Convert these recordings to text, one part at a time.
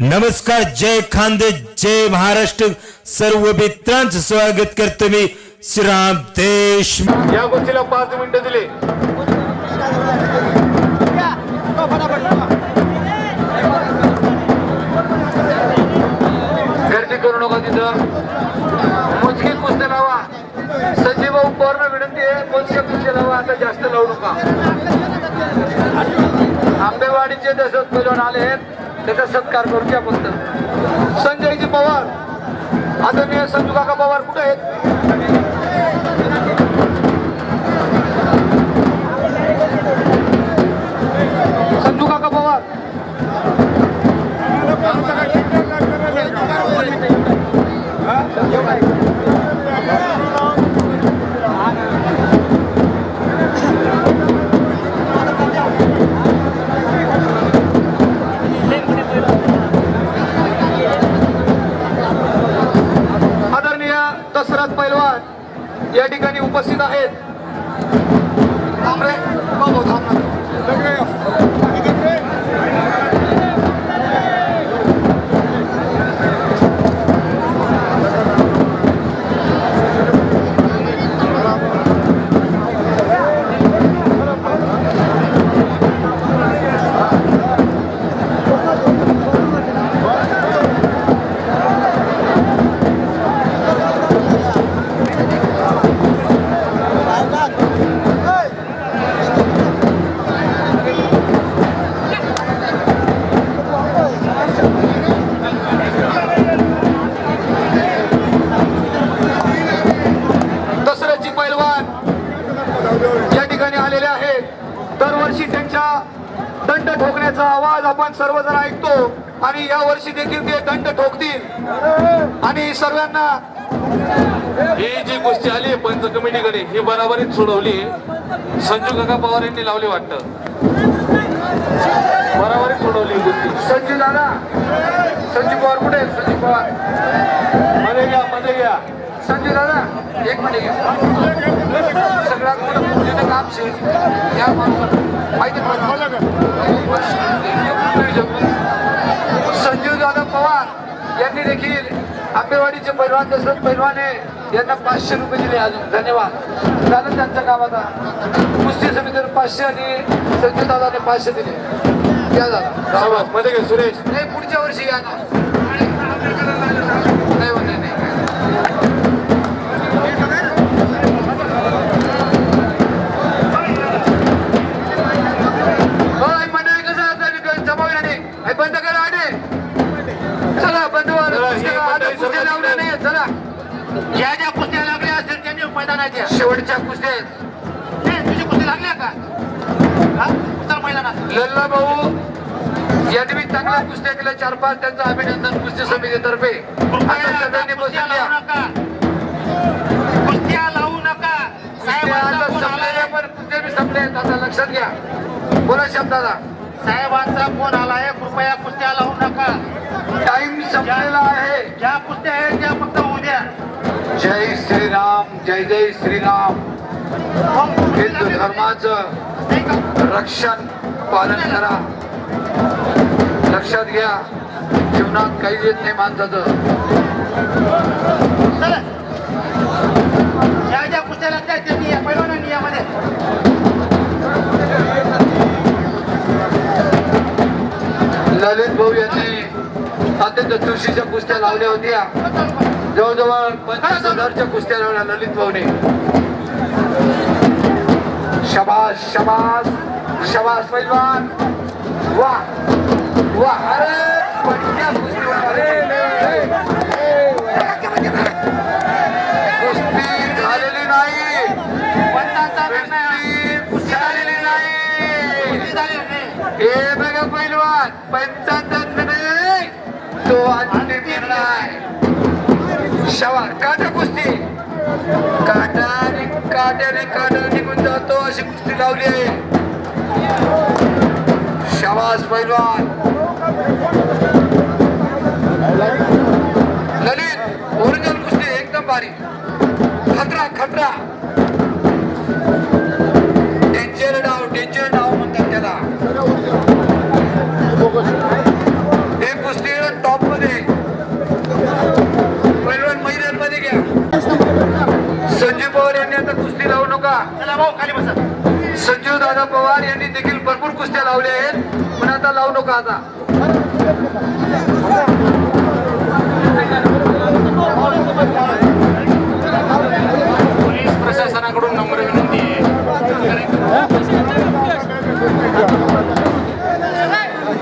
नमस्कार जय खांदे जय महाराष्ट्र. सर्व मित्रांचं स्वागत करतो मी श्रीराम देश या गोष्टीला पाच मिनिटं दिले. गर्दी करू नका तिथं. मोजके कुस्त्या लावा. संजय भाऊ पवारनं विनंती आहे कोणत्या कुस्त्या लावा आता जास्त लावू नका. आंबेवाडीचे दशरथ पैलवान आले आहेत. त्याचा सत्कार करू घ्या फक्त संजयजी पवार आदरणीय संजू काका पवार कुठे आहेत? आपण सर्वजण ऐकतो आणि या वर्षी देखील ते दंड ठोकतील. आणि सर्वांना ही जी गोष्टी आली पंच कमिटीकडे ही बराबरीत सोडवली. संजू काका पवार यांनी लावली वाटतं. बराबरीत सोडवली ही गोष्टी. संजू दादा. संजू पवार कुठे संजू पवार. मध्ये घ्या मध्ये घ्या. संजू दादा एक मिनिट घ्या. सगळ्यात मोठं काम या माणसाला माहिती संजू दादा पवार यांनी देखील आंबेवाडीचे पैलवान दशरथ पैलवान यांना पाचशे रुपये दिले अजून धन्यवाद. झालं त्यांच्या गावाला कुस्ती समितीने पाचशे आणि संजू दादाने पाचशे दिले. या शाबास, मध्ये सुरेश? नाही पुढच्या वर्षी या ना लल्ला भाऊ यांनी चांगल्या कुस्त्या केल्या चार पाच त्यांचं अभिनंदन कुस्ती समितीतर्फे. कुस्त्या लावू नका. पण कुस्त्या आहेत. आता लक्षात घ्या. बोला शब्दाला. साहेबांचा फोन आलाय. कृपया कुस्त्या लावू नका. टाइम संपलेला आहे. ज्या कुस्त्या आहेत त्या फक्त उद्या जय श्रीराम जय जय श्रीराम. हिंदू धर्माचं रक्षण पालन करा. लक्षात घ्या जीवनात काही येत नाही माणसाचं. ज्या ज्या त्यांनी यामध्ये ललित भाऊ यांनी अत्यंत तुळशीच्या कुस्त्या लावल्या होत्या. जवळजवळ पंचवीस हजारच्या कुस्त्या लावल्या ललित भाऊने. शबास शबास शबास पैलवान. वा वा अरे बढ़िया कुस्तीवर अरे कुस्ती झालेली नाही. पंचांचा निर्णय कुस्ती झालेली नाही. हे बघा पैलवान पंचांचा निर्णय. तो अंतिम निर्णय शवा काटा कुस्ती. काटा आणि काट्याने काटा अशी कुस्ती लावली आहे. शवास पैलवान. ललित ओरिजिनल कुस्ती एकदम भारी. खतरा खतरा. दादा पवार यांनी देखील भरपूर कुस्त्या लावल्या आहेत. पण आता लावू नका आता. पोलीस प्रशासनाकडून नम्र विनंती आहे.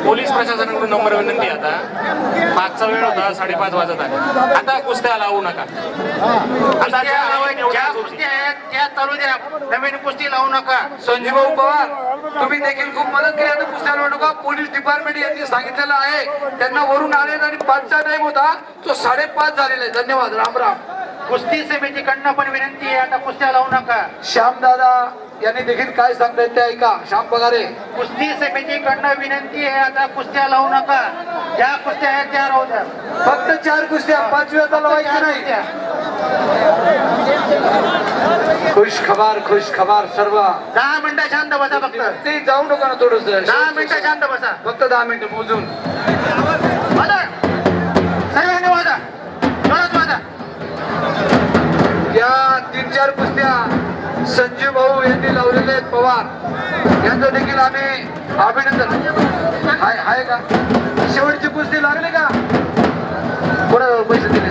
पोलीस प्रशासनाकडून नंबर विनंती आता. पाचचा वेळ होता साडेपाच वाजत आहे आता कुस्त्या लावू नका. आता ज्या ज्या कुस्ती आहेत त्या चालू द्या. नवीन कुस्ती लावू नका. संजीव भाऊ पवार तुम्ही देखील खूप मदत केली. आता कुस्त्या लावू नका. पोलीस डिपार्टमेंट यांनी सांगितलेलं आहे. त्यांना वरून आले आणि पाचचा टाइम होता. तो साडेपाच झालेला आहे. धन्यवाद. राम राम. कुस्ती समितीकडनं पण विनंती आहे. आता कुस्त्या लावू नका. श्याम दादा यांनी देखील काय सांगतायत ते ऐका. श्याम पगारे. कुस्ती समितीकडनं विनंती आहे. आता कुस्त्या लावू नका. ज्या कुस्त्या आहेत त्या राहू द्या. फक्त चार कुस्त्या. पाचवी आता लावायची चार नाही. खुश खबर खुश खबर सर्व. दहा मिनिटं शांत बसा फक्त. ते जाऊ नका ना थोडस. दहा मिनिटं शांत बसा. फक्त दहा मिनिटं मोजून. या तीन चार कुस्त्या संजीव भाऊ यांनी लावलेले आहेत पवार. यांचं देखील आम्ही अभिनंदन. हाय हाय का? शेवटची कुस्ती लागली का? कोणा पैसे दिले?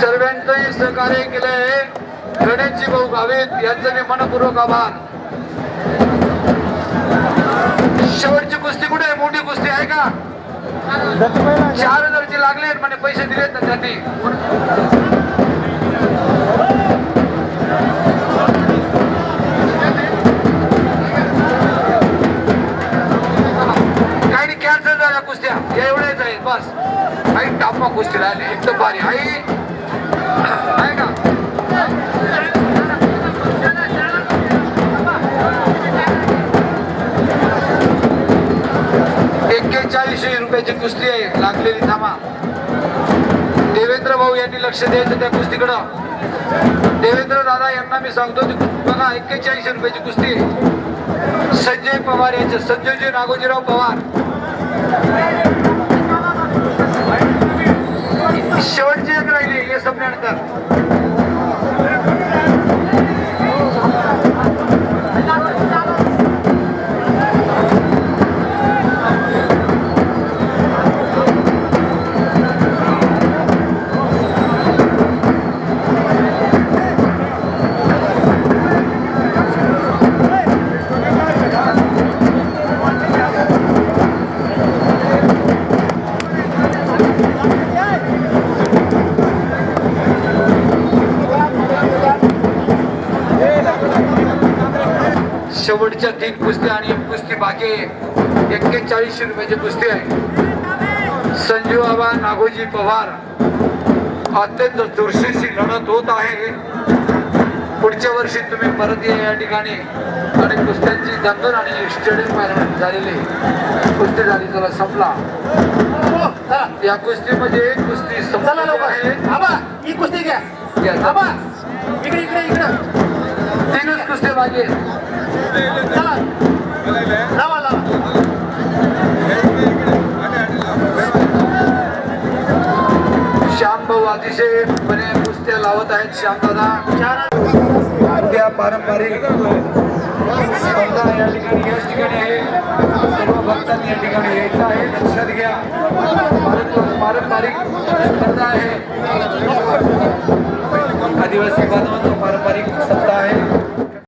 सर्वांचंही सहकार्य केलंय. गणेशजी भाऊ गावित यांचं मी मनपूर्वक आभार. शेवटची कुस्ती कुठे आहे? मोठी कुस्ती आहे का? चार हजारचे लागले म्हणजे पैसे दिलेत ना त्यांनी रुपयाची कुस्ती आहे लागलेली थांबा. देवेंद्र भाऊ यांनी लक्ष द्यायचं त्या कुस्तीकडं. देवेंद्र दादा यांना मी सांगतो बघा एक्केचाळीस रुपयाची कुस्ती आहे. संजय पवार यांचे संजयजी नागोजीराव पवार. शेवटची एक राहिली हे संपल्यानंतर शेवटच्या तीन कुस्ती आणि एक कुस्ती बाकी एक्केचाळीसशे रुपयाची कुस्ती आहे. संजीव बाबा नागोजी पवार अत्यंत चुरशीची लढत होत आहे. पुढच्या वर्षी तुम्ही परत या या ठिकाणी. आणि कुस्त्यांची दंगल आणि स्टेडियम मैदान झालेली कुस्ती झाली चला संपला. या कुस्तीमध्ये एक कुस्ती लवकर. आहे. ही कुस्ती घ्या. इकडे इकडे इकडे. तीनच कुस्त्या बाकी आहेत चला लावा लावा अतिशय बरे कुस्त्या लावत आहेत श्याम दादा त्या पारंपरिक स्पर्धा या ठिकाणी याच ठिकाणी आहे सर्व भक्तांनी या ठिकाणी यायचं आहे लक्षात घ्या पारंपरिक स्पर्धा आहे आदिवासी बांधवांचा पारंपरिक सत्ता आहे.